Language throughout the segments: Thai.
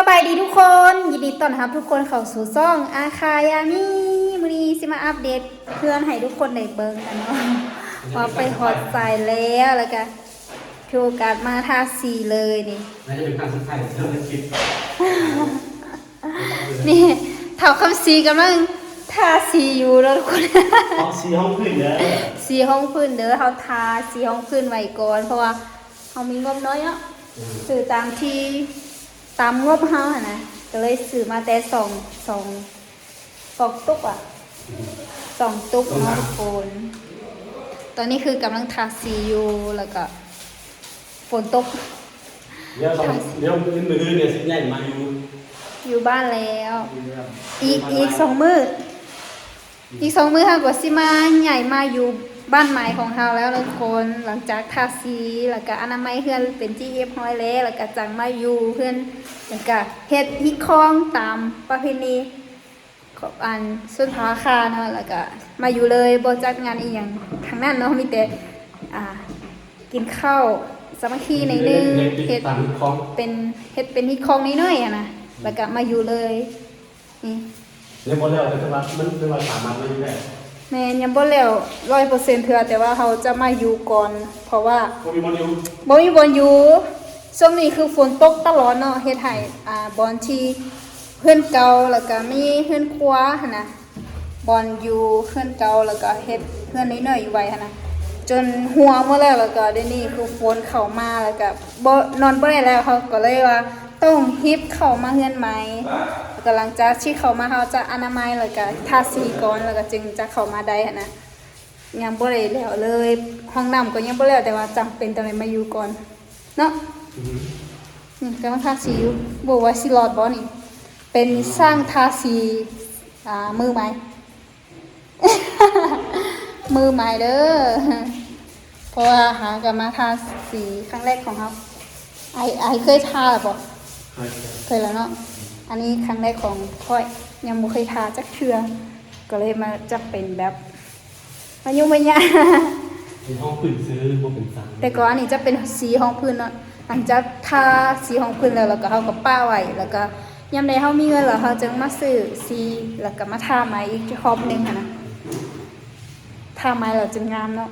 สบายดีทุกคน ยินดีต้อนรับทุกคนเข้าสู่ซ่องอาคายามีมื้อนี้สิมาอัปเดตเพื่อนให้ทุกคนได้เบิ่งกันเนาะว่าไปฮอดใส่แล้วแล้วก็ถือโอกาสมาทาสีเลยนี่น่าจะเป็นครั้งสุดท้ายที่เราได้คิดนี่เท่าคำสีกำลังทาสีอยู่แล้วทุกคน ห้องซีห้องพื้นเด้อสีห้องพื้นเด้อเฮาทาสีห้องพื้นไว้ก่อนเพราะว่าเฮามีงบน้อยเนาะซื้อตามที่ ตามงบเฮาหั่นนะก็เลยซื้อมาแต่สองสองสองตุ๊กอะสองตุ๊กเนาะทุกคนตอนนี้คือกำลังทาสีอยู่แล้วก็ฝนตกเดี๋ยวสองเดี๋ยวมือมือเนี่ยสิใหญ่มาอยู่อยู่บ้านแล้ว อีกอีกสองมืออีกสองมือค่ะกว่าสิมาใหญ่มาอยู่ บ้านใหม่ของเราแล้วทุกคนหลังจากทาสีแล้วก็อนามัยเพื่อนเป็นที่เรียบร้อยแล้วแล้วก็จังมาอยู่เพื่อนแล้วก็เฮ็ดฮิคองตามประเพณีของอันสุนทรคาเนาะแล้วก็มาอยู่เลยบ่จัดงานอีหยังทางนั้นเนาะมีแต่อ่ากินข้าวสามัคคีในนึงเฮ็ดเป็นเฮ็ดเป็นฮิคองน้อยๆอะนะแล้วก็มาอยู่เลยนี่เรียบร้อยแล้วแต่ว่ามันเป็นว่าสามารถมาอยู่ได้ แม่นยังบ่แล้วร้อยเปอร์เซ็นต์เถื่อแต่ว่าเขาจะมาอยู่ก่อน เพราะว่าก็มีบอลอยู่บ่มีบอลอยู่ช่วงนี้คือฝนตกตลอดเนาะเฮ็ดให้อ่าบอลที่เพื่อนเก่าแล้วก็มีเพื่อนครัวหั่นนะบอลอยู่เพื่อนเก่าแล้วก็เฮ็ดเพื่อนน้อยๆอยู่ไว้หั่นนะจนหัวหมดแล้วแล้วก็เดี๋ยวนี้คือฝนเข้ามาแล้วก็บ่นอนบ่ได้แล้วเขาก็เลยว่าต้องฮิปเข้ามาเฮือนใหม่แล้ว ก็หลังจากที่เข้ามาเขาจะอนามัยแล้วก็ทาสีก่อนแล้วก็จึงจะเข้ามาได้หั่นนะยังบ่ได้แล้วเลย ห้องน้ำก็ยังบ่แล้วแต่ว่าจำเป็นต้องได้มาอยู่ก่อนเนาะนี่กำลังทาสีอยู่บ่ว่าสิรอดบ่นี่ เป็นสร้างทาสีอ่ามือใหม่มือใหม่เด้อเพราะว่าหากันมาทาสีครั้งแรกของเขาไอไอเคยทาหรือบ่เคยแล้วเนาะ อันนี้ครั้งแรกของค่อยยังบ่เคยทาจักเทื่อก็เลยมาจะเป็นแบบมายุ่งไม่ยากเป็นห้องพื้นซื้อบ่เป็นสามแต่ก่อนอันนี้จะเป็นสีห้องพื้นเนาะหลังจากทาสีห้องพื้นแล้วเราก็เอากับป้าไว้แล้วก็ยามใดเฮามีเงินแล้วเฮาจึงมาซื้อสีแล้วก็มาทาใหม่อีกรอบหนึงค่ะนะทาใหม่แล้วจึงงามเนาะ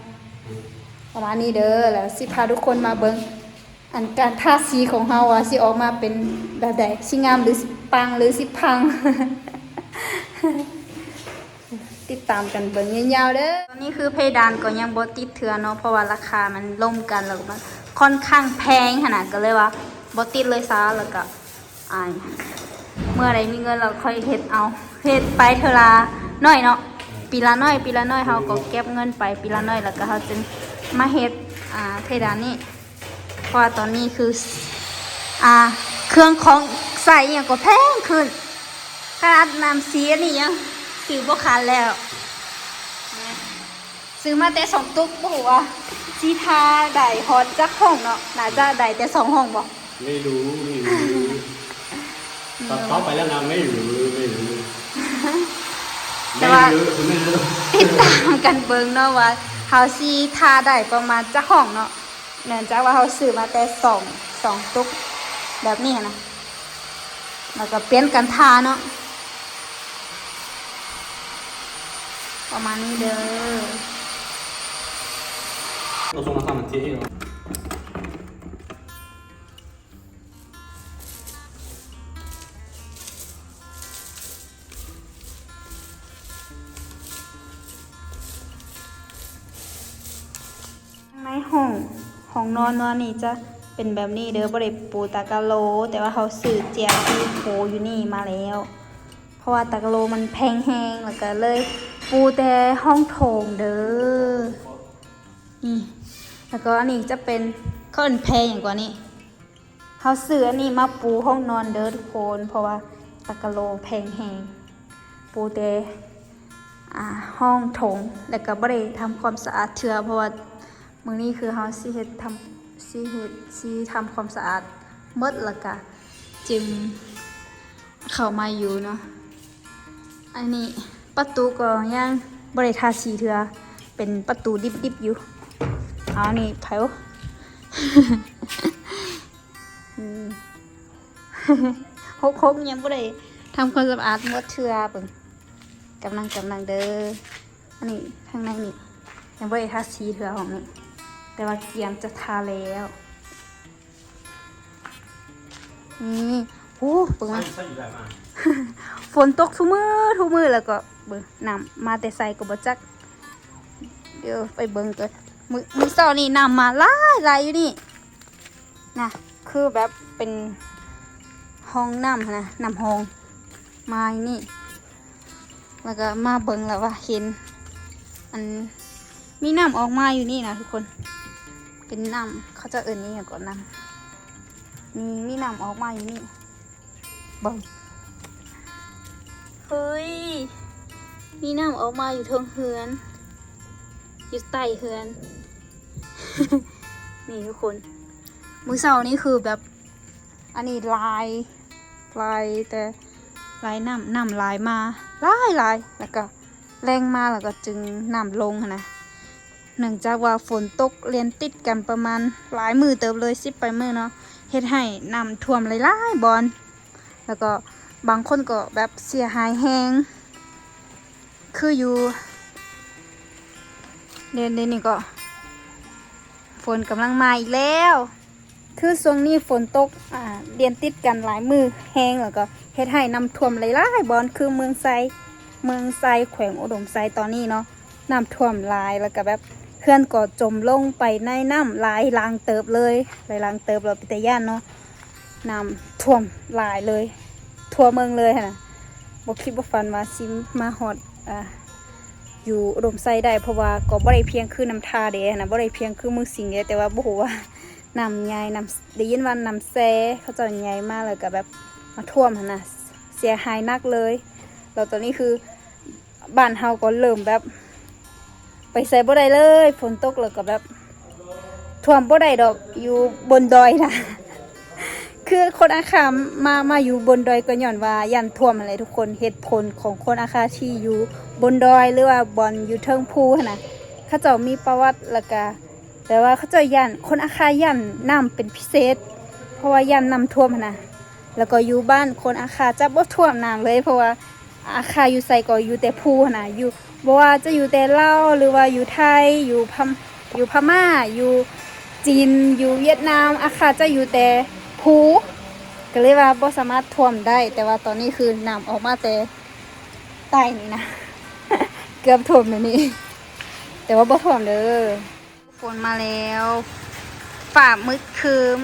ประมาณนี้เด้อแล้วสิพาทุกคนมาเบิ่งอันการทาสีของเฮาอะสิออกมาเป็น แบบใดสิงามหรือสิปังหรือสิพัง ติดตามกันเบิ่งยาวๆเด้อตอนนี้คือเพดานก็ยังบ่ติดเถื่อเนาะเพราะว่าราคามันล่มกันแล้วมันค่อนข้างแพงขนาดก็เลยว่าบ่ติดเลยซะแล้วก็อายเมื่อใดมีเงินเราค่อยเฮ็ดเอาเฮ็ดไปเทอละน้อยเนาะปีละน้อย ปีละน้อยเฮาก็เก็บเงินไปปีละน้อยแล้วก็เฮาจึงมาเฮ็ดอ่าเพดานนี้เพราะว่าตอนนี้คืออ่า เครื่องของใส่อหย่างก็แพงขึ้นขนาดน้ำสีอันนี้ยังซื้อบ่คันแล้วซื้อมาแต่สองตุ๊กบ่ฮู้ว่าสีทาได้ฮอตจักห้องเนาะน่าจะได้แต่สองห้องบ่ไม่รู้ไม่รู้ตอนเข้าไปแล้วนะไม่รู้ไม่รู้แต่ว่าไม่รู้ไม่รู้ติดตามกันเบิ่งเนาะว่าเฮาสิทาได้ประมาณจักห้องเนาะเนื่องจากว่าเฮาซื้อมาแต่สองสองตุ๊ก แบบนี้นะแล้วก็เปลี่ยนกันทาเนาะประมาณนี้เด้อเราส่งมาทำมันเจ๊เหรอในห้องห้องนอนนอนนี่จะ เป็นแบบนี้เด้อบ่ได้ปูตากะโล แต่ว่าเขาซื้อเจียที่โผอยู่นี่มาแล้ว เพราะว่าตากะโลมันแพงแฮงแล้วก็เลย ปูแต่ห้องโถงเด้อนี่แล้วก็อันนี้จะเป็นเขาอินแพงอย่างกว่านี้เขาซื้ออันนี้มาปูห้องนอนเด้อทุกคน เพราะว่าตากะโลแพงแฮงปูแต่ห้องโถงแล้วก็บ่ได้ทำความสะอาดเทื่อเพราะว่ามือนี้คือเฮาสิเฮ็ดทำ สิเฮ็ดสิทำความสะอาดหมดล้วก็จึงเข้ามาอยู่เนาะอันนี้ประตูก็ยังบ่ได้ทาสีเทื่อเป็นประตูดิบๆอยู่เอานี่ไผวอืมหกหกยังบ่ได้ทำความสะอาดหมดเทื่อเบิ่งกำลังกำลังเด้ออันนี้ข้างในนี่ยังบ่ได้ทาสีเทื่อของนี่ แต่ว่าเตรียมจะทาแล้วนี่โอ้เบิ่งใส่มาใส่อยู่แบบมาฝนตกทุกมือทุกมือแล้วก็เบิ่งน้ำมาแต่ใส่ก็บ่จัก เดี๋ยวไปเบิ่งกันมือมือเช้านี่น้ำมาหลายหลายอยู่นี่นะคือแบบเป็นห้องน้ำหั้นนะน้ำห้องมาอยู่นี่ แล้วก็มาเบิ่งแล้วว่าเห็น อันมีน้ำออกมาอยู่นี่นะทุกคน เป็นน้ำเขาจะเอิ่นนี่อย่างก่อนน้ำมีมีน้ำออกมาอยู่นี่เบิ่งเฮ้ยมีน้ำออกมาอยู่เทงเฮือนอยู่ใต้เฮือน นี่ทุกคน มือเสาร์นี่คือแบบ อันนี้ลายลายแต่ลายน้ำน้ำลายมาลายลายแล้วก็แรงมาแล้วก็จึงน้ำลงนะ เนื่องจากว่าฝนตกเรียนติดกันประมาณหลายมือเติบเลยสิบไปมือเนาะเฮ็ดให้น้ำท่วมหลายๆบอลแล้วก็บางคนก็แบบเสียหายแหงคืออยู่เดือนเดนนี้ก็ ฝนกำลังมาอีกแล้ว คือช่วงนี้ฝนตกอ่าเรียนติดกันหลายมือแห้งแล้วก็เฮ็ดให้น้ำท่วมหลายๆบอนคือเมืองไซเมืองไซแขวงอุดมไซตอนนี้เนาะน้ำท่วมหลายแล้วก็แบบ พื่อนก็จมลงไปในน้ำหลายลางเติบเลยหลายลางเติบเราปิตย่านเนาะน้ำท่วมหลายเลย ทั่วเมืองเลยหั้นนะบ่คิดบ่ฝันว่าซิมาฮอดอ่าอยู่อุดมไซได้เพราะว่าก็บ่ได้เพียงคือน้ำทาเด้นะบ่ได้เพียงคือมือสิงเด้แต่ว่าบ่ฮู้ว่าน้ำใหญ่น้ำได้ยินว่าน้ำแซเขาจะใหญ่มากแล้วก็แบบมาท่วมหั่นน่ะเสียหายหนักเลยแล้วตอนนี้คือบ้านเฮาก็เริ่มแบบ ไปใส่บ่ได้เลยฝนตกแล้วก็แบบท่วมบ่ได้ดอกอยู่บนดอยนะคือคนอาคามามาอยู่บนดอยก็ย้อนว่ายันท่วมอะไรทุกคนเหตุผลของคนอาคาที่อยู่บนดอยหรือว่าบอนอยู่เทิงผู้นะเขาเจ้ามีประวัติล้วก็แต่ว่าเขาเจ้ายันคนอาคายันน้ำเป็นพิเศษ เพราะว่ายันน้ำท่วมนะแล้วก็อยู่บ้านคนอาคาจะบ่ท่วมน้ำเลย เพราะว่าอาคาอยู่ใส่ก็อยู่แต่ผู้นะอยู่ บว่าจะอยู่แต่เล่าหรือว่าอยู่ไทยอยู่พมอยู่พม่า อยู่จีนอยู่เวียดนามอาคาจะอยู่แต่ภูก็เลยว่าบ่สามารถท่วมได้ แต่ว่าตอนนี้คือน้ำออกมาแต่ใต้นี่นะ เกือบท่วมเลยวนี้ แต่ว่าบ่ท่วมเด้อฝนมาแล้วฝ่ามืดคืม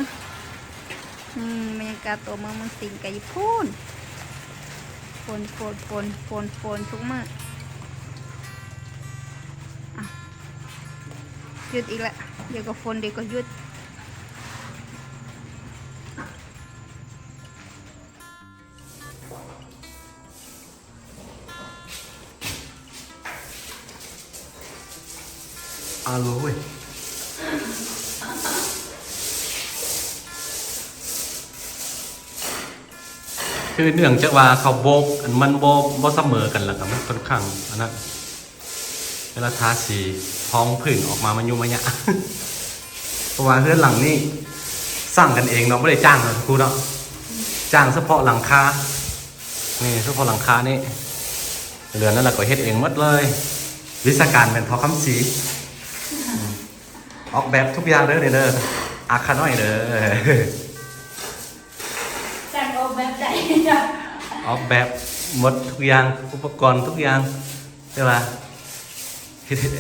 อืมบรรยากาศตัวเมืองมืองสิงกับญี่ปุ่นฝนฝนฝนฝนฝนทุกมื้อ หยุดอีกแล้วเดี๋ยวก็ฝนเดี๋ยวก็หยุดอาโลเว้ยคือเนื่องจากว่าเขาโบกอันมันโบบ่เสมอกันแล้วก็มันค่อนข้างอันนั้น เวลาทาสีพ้องผื่นออกมามันยุ่งมันยะเพราะว่าเพื่อนหลังนี่สร้างกันเองเนาะไม่ได้จ้างเนาะครูเนาะจ้างเฉพาะหลังคานี่เฉพาะหลังคานี่เหลือนั่นแหละก็เฮ็ดเองหมดเลย วิศการเป็นทอคำสีอืมออกแบบทุกอย่างเด้อเด้ออาคาน้อยเด้อจังออกแบบใดจ้ะออกแบบหมดทุกอย่างอุปกรณ์ทุกอย่างใช่ป่ะเฮ็ด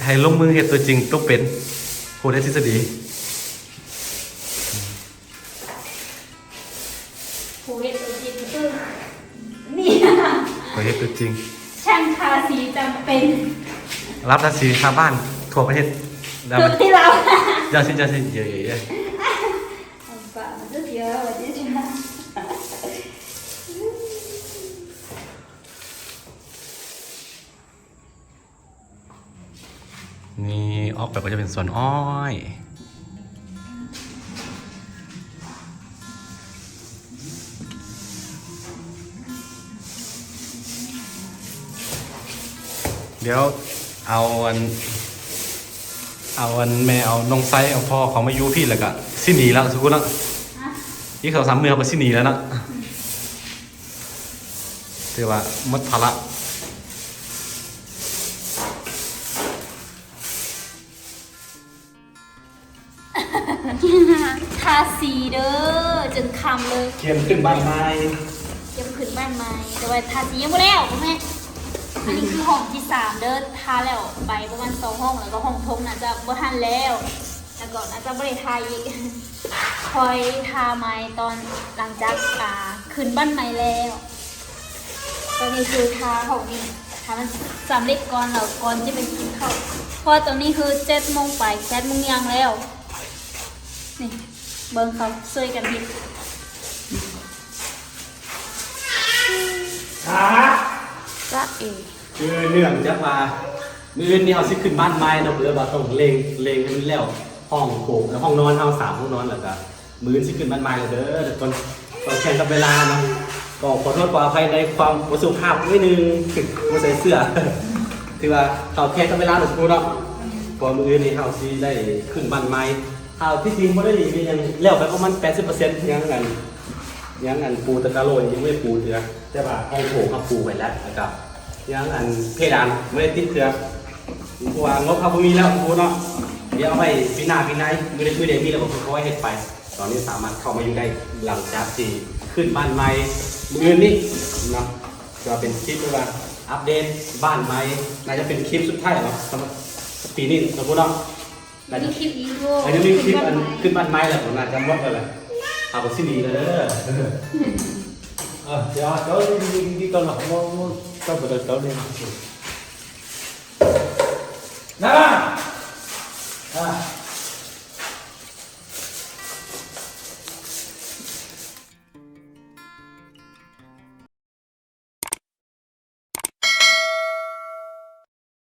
ให้ลงมือเฮ็ดตัวจริงต้องเป็นผู้ได้ทฤษฎีผู้เฮ็ดตัวจริงคือนี่ผู้เฮ็ดตัวจริง ช่างทาสีจำเป็น รับทาสีชาวบ้านทั่วประเทศแล้วคือมันที่เรายาสิยาสิเยอะๆป่ามันจะเยอะวันนี้ใช่ไหม นี่ ออกแบบก็จะเป็นสวนอ้อย เดี๋ยวเอาอัน เอาอันแม่เอาน้องไซเอาพ่อเขามาอยู่พี่แล้วก็สิหนีแล้วสุกุลเนาะที่เขาสามเมืองไปสิหนีแล้วเนาะถือว่าหมดภาระาสีเด้อจนคำเลยเขียนขึ้นบ้านไม้ยังขึ้นบ้านไม้แต่ว่าทาสียังไม่แล้วพ่อแม่อันนี้คือห้องที่สามเด้อทาแล้วไปประมาณสองห้องแล้วก็ห้องทงน่าจะบ่ทันแล้วแล้วก็น่าจะบ่ได้ทาอีกคอยทาไม้ตอนหลังจากอ่าขึ้นบ้านไม้แล้วตอนนี้คือทาของนี่ทามันสำเร็จก่อนแล้วก่อนจะไปกินข้าวเพราะตอนนี้คือเจ็ดโมงไปแปดโมงยังแล้วนี่ เบิ้งเขาช่วยกันพิดจ้าเอคือเนื่องจากว่ามื้ออื่นนี่เฮาสิขึ้นบ้านไม้เนาะเพื่อว่าต้องเลงเลงให้มันแล้วห้องโถงแล้วห้องนอนเฮาสามห้องนอนแล้วก็มื้ออนสิขึ้นบ้านไม้แล้วเด้อทุกคนต้องแข่งกับเวลาเนาะก็ขอโทษขออภัยในความบ่สุภาพนิดนึงบ่ใส่เสื้อถือว่าเขาแข่งกับเวลาหนูพูดเนาะก็มื้ออื่นนี่เฮาสิได้ขึ้นบ้านไม้ เฮาที่จริงบ่ได้มีหยังแล้วไปประมาณ80%ยังกันยังอันปูตะกะโรยยังไม่ปูเถือแต่ว่าห้องโถงเขาปูไปแล้วนะครับยังอันเพดานไม่ได้ติดเถือเพราะว่างบเขาบ่มีแล้วปูเนาะเดี๋ยวเอาไปปีหน้าปีไหนไม่ได้ช่วยเด็กมีแล้วก็เขาไว้เฮ็ดไป ตอนนี้สามารถเข้ามาอยู่ได้หลังจากที่ขึ้นบ้านใหม่มือนี้เนาะก็เป็นคลิปเว่าอัปเดตบ้านใหม่น่าจะเป็นคลิปสุดท้ายเนาะสำหรับปีนี้นะปูเนาะ น่าจะมีคลิปอีกด้วยอันนี้มีคลิปอันขึ้นบ้านไม้แหละผมน่าจะวัดเลยแหละเอาไปสิดีเลยเด้อ À, dạ, cháu đi, đi, đi con học nó, nó cháu phải đợi cháu đi. Nè! À,